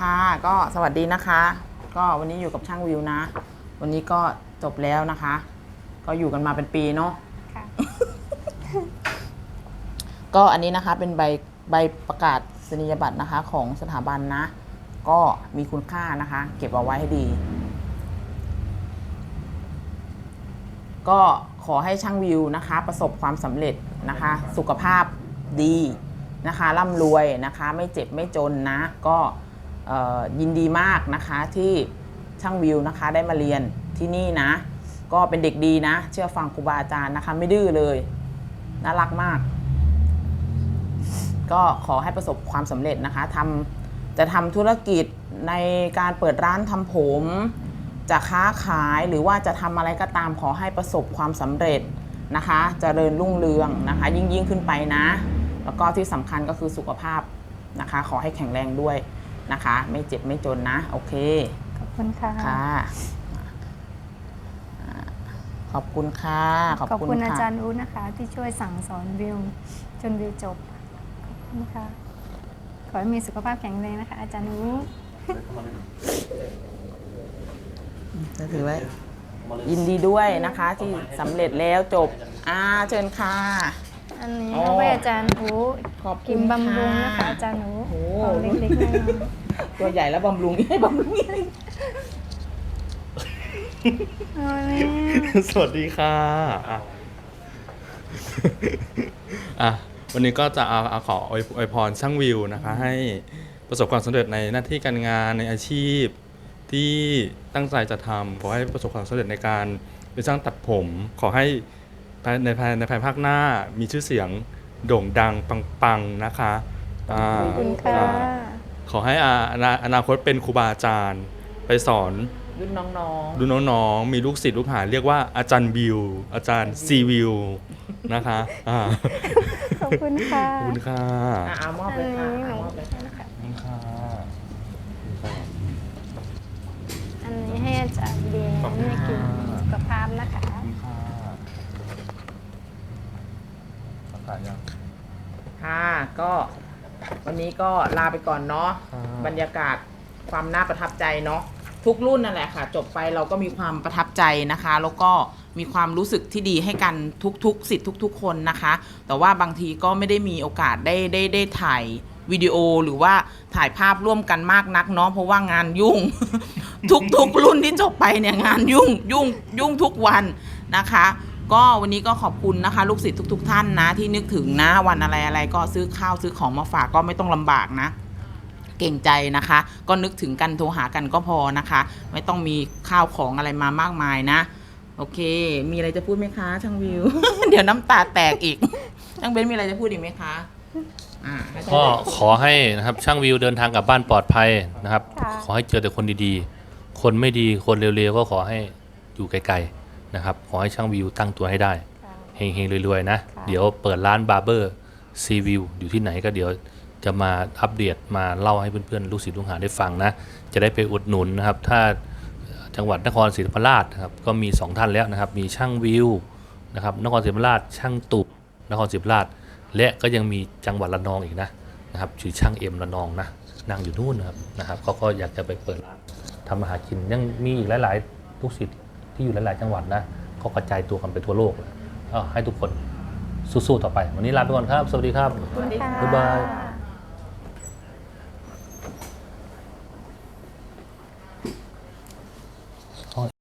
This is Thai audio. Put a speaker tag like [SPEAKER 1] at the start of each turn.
[SPEAKER 1] ค่ะก็สวัสดีนะคะ ก็วันนี้อยู่กับช่างวิวนะ วันนี้ก็จบแล้วนะคะ ก็อยู่กันมาเป็นปีเนาะ
[SPEAKER 2] ค่ะ
[SPEAKER 1] ก็อันนี้นะคะเป็นใบใบประกาศนียบัตรนะคะของสถาบันนะ ก็มีคุณค่านะคะ เก็บเอาไว้ให้ดี ก็ขอให้ช่างวิวนะคะ ประสบความสำเร็จนะคะ สุขภาพดีนะคะร่ำรวยนะคะ ไม่เจ็บไม่จนนะ ก็เอ่อ ยินดีมากนะคะที่ช่างวิวนะคะได้มาเรียนที่นี่นะ ก็เป็นเด็กดีนะ เชื่อฟังครูบาอาจารย์นะคะ ไม่ดื้อเลย น่ารักมาก ก็ขอให้ประสบความสำเร็จนะคะทำจะทำธุรกิจในการเปิดร้านทำผม จะค้าขายหรือว่าจะทำอะไรก็ตามขอให้ประสบความสำเร็จนะคะจเจริญรุ่งเรืองนะคะ ยิ่งยิ่งขึ้นไปนะ แล้วก็ที่สำคัญก็คือสุขภาพนะคะ ขอให้แข็งแรงด้วย นะคะ ไม่เจ็บไม่จนนะ โอเค
[SPEAKER 2] ขอบคุณค่ะ
[SPEAKER 1] ค่ะอ่าขอบคุณค่ะ ขอบ
[SPEAKER 2] ขอบ
[SPEAKER 1] คุณ
[SPEAKER 2] คุณอา
[SPEAKER 1] ค่ะ
[SPEAKER 2] จารย์อูนะคะ ที่ช่วยสั่งสอนวิว จนวิวจบ ขอบคุณค่ะ ขอให้มีสุขภาพแข็งแรงนะคะ อาจารย์อู
[SPEAKER 1] จะถือไว้ยินดีด้วยนะคะที่สำเร็จแล้วจบ อ่า เชิญค่ะ
[SPEAKER 2] อันนี้
[SPEAKER 1] โอ้
[SPEAKER 2] เอาไว้อาจารย์อู
[SPEAKER 1] ขอบคุ
[SPEAKER 2] กิ
[SPEAKER 1] ณ
[SPEAKER 2] มบำรุง
[SPEAKER 1] ค่ะ
[SPEAKER 2] นะคะอาจารย์อู
[SPEAKER 1] โอ้
[SPEAKER 2] ของเล็กๆน้อย
[SPEAKER 1] ตัวใหญ่แล้วบำรุงให้บำรุงอีก
[SPEAKER 2] ๆเอาเลย
[SPEAKER 3] สวัสดีค่ะอะอะวันนี้ก็จะเอาเอาขออวยอวยพรช่างวิวนะคะ ให้ประสบความสำเร็จในหน้าที่การงานในอาชีพ ที่ตั้งใจจะทำขอให้ประสบความสำเร็จในการเป็นช่างตัดผม ขอให้ภาย ในภายในภายภาคหน้ามีชื่อเสียงโด่งดังปังๆนะคะอ่า
[SPEAKER 2] ขอบคุณค่ะ
[SPEAKER 3] อ่าขอให้อาอนาอนาคตเป็นครูบาอาจารย์ ไปสอน
[SPEAKER 1] รุ่นน้อง
[SPEAKER 3] ดูน้องๆมีลูกศิษย์ลูกหาเรียกว่าอาจารย์วิว อาจารย์ซีวิวนะคะอ่า
[SPEAKER 2] ขอบคุณค่ะ
[SPEAKER 3] ขอบคุณค่ะ
[SPEAKER 1] ๆอะเอามอบ
[SPEAKER 2] อัน
[SPEAKER 1] เลย
[SPEAKER 2] นี้
[SPEAKER 1] ค่ะ
[SPEAKER 2] ห
[SPEAKER 1] อะ
[SPEAKER 2] นู
[SPEAKER 1] มอบเลยค่ะ
[SPEAKER 2] นะคะ
[SPEAKER 3] ขอบคุณค่ะ
[SPEAKER 2] อันนี้ให้อาจารย์เบียร์
[SPEAKER 3] ขอบคุณ
[SPEAKER 2] ให้กิน
[SPEAKER 3] ค่ะ
[SPEAKER 2] สุขภาพนะคะ
[SPEAKER 3] ขอบคุณค่ะ ประกาศยัง
[SPEAKER 1] ค่ะ ก็วันนี้ก็ลาไปก่อนเนาะ
[SPEAKER 3] ครับ
[SPEAKER 1] บรรยากาศความน่าประทับใจเนาะทุกรุ่นนั่นแหละค่ะ จบไปเราก็มีความประทับใจนะคะ แล้วก็มีความรู้สึกที่ดีให้กันทุกๆสิทธิ์ทุก ๆ คนนะคะ แต่ว่าบางทีก็ไม่ได้มีโอกาสได้ได้ได้ถ่ายวิดีโอหรือว่าถ่ายภาพร่วมกันมากนักเนาะเพราะว่างานยุ่ง ทุกๆรุ่นที่จบไปเนี่ยงานยุ่งยุ่งยุ่งทุกวันนะคะ ก็วันนี้ก็ขอบคุณนะคะ ลูกศิษย์ทุก ๆ ท่านนะ ที่นึกถึงนะ วันอะไรอะไรก็ซื้อข้าวซื้อของมาฝากก็ไม่ต้องลำบากนะ เก่งใจนะคะ ก็นึกถึงกันโทรหากันก็พอนะคะ ไม่ต้องมีข้าวของอะไรมามากมายนะ โอเค มีอะไรจะพูดไหมคะช่างวิว เดี๋ยวน้ำตาแตกอีกช่างเบนมีอะไรจะพูดอีกไหมคะอ่าให้ช่าง
[SPEAKER 4] ก็
[SPEAKER 1] เบน
[SPEAKER 4] ขอให้นะครับช่างวิวเดินทางกลับบ้านปลอดภัยนะครับ
[SPEAKER 2] ค่ะ
[SPEAKER 4] ขอให้เจอแต่คนดีๆ คนไม่ดีคนเร็วๆก็ขอให้อยู่ไกลๆ นะครับขอให้ช่างวิวตั้งตัวให้ได้
[SPEAKER 2] ค่ะ
[SPEAKER 4] เฮงๆรวยๆนะ
[SPEAKER 2] ค่ะ
[SPEAKER 4] เดี๋ยวเปิดร้านบาร์เบอร์ซีวิวอยู่ที่ไหนก็เดี๋ยวจะมาอัปเดตมาเล่าให้เพื่อนๆลูกศิษย์ลูกหาได้ฟังนะ จะได้ไปอุดหนุนนะครับ ถ้าจังหวัดนครศรีธรรมราชนะครับก็มี 2 ท่านแล้วนะครับ มีช่างวิวนะครับนครศรีธรรมราชช่างตุบนครศรีธรรมราช และก็ยังมีจังหวัดระนองอีกนะนะครับชื่อช่างเอ็มระนองนะนั่งอยู่นู่นนะครับนะครับเขาก็อยากจะไปเปิดร้านทำอาหารกินยังมีอีกหลายๆลูกศิษย์ ที่อยู่หลาย ๆ จังหวัดนะเขากระจายตัวกันไปทั่วโลกเลยก็ให้ทุกคนสู้ๆต่อไป วันนี้ลาไปก่อนครับ สวัสดีครับ
[SPEAKER 1] สวัสดีค่ะ
[SPEAKER 4] บ๊ายบาย